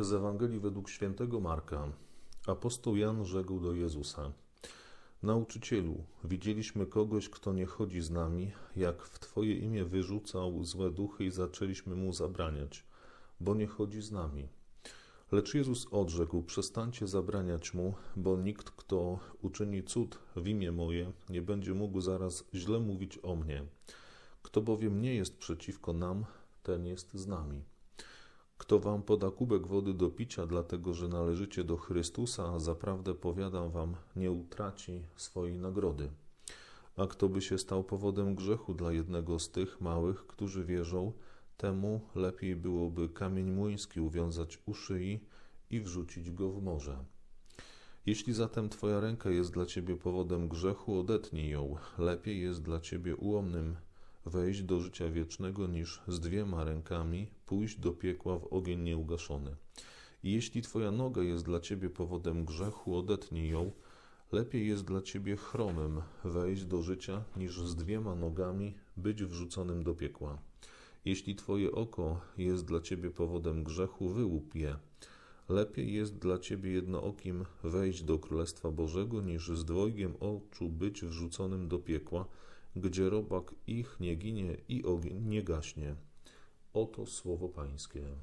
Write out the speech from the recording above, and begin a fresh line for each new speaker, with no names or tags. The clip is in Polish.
Z Ewangelii według świętego Marka. Apostoł Jan rzekł do Jezusa: Nauczycielu, widzieliśmy kogoś, kto nie chodzi z nami, jak w Twoje imię wyrzucał złe duchy i zaczęliśmy mu zabraniać, bo nie chodzi z nami. Lecz Jezus odrzekł: Przestańcie zabraniać mu, bo nikt, kto uczyni cud w imię moje, nie będzie mógł zaraz źle mówić o mnie. Kto bowiem nie jest przeciwko nam, ten jest z nami. Kto wam poda kubek wody do picia, dlatego że należycie do Chrystusa, zaprawdę powiadam wam, nie utraci swojej nagrody. A kto by się stał powodem grzechu dla jednego z tych małych, którzy wierzą, temu lepiej byłoby kamień młyński uwiązać u szyi i wrzucić go w morze. Jeśli zatem twoja ręka jest dla ciebie powodem grzechu, odetnij ją. Lepiej jest dla ciebie ułomnym wejść do życia wiecznego, niż z dwiema rękami pójść do piekła w ogień nieugaszony. I jeśli twoja noga jest dla ciebie powodem grzechu, odetnij ją. Lepiej jest dla ciebie chromym wejść do życia, niż z dwiema nogami być wrzuconym do piekła. Jeśli twoje oko jest dla ciebie powodem grzechu, wyłup je. Lepiej jest dla ciebie jednookim wejść do Królestwa Bożego, niż z dwojgiem oczu być wrzuconym do piekła, gdzie robak ich nie ginie i ogień nie gaśnie. Oto słowo Pańskie.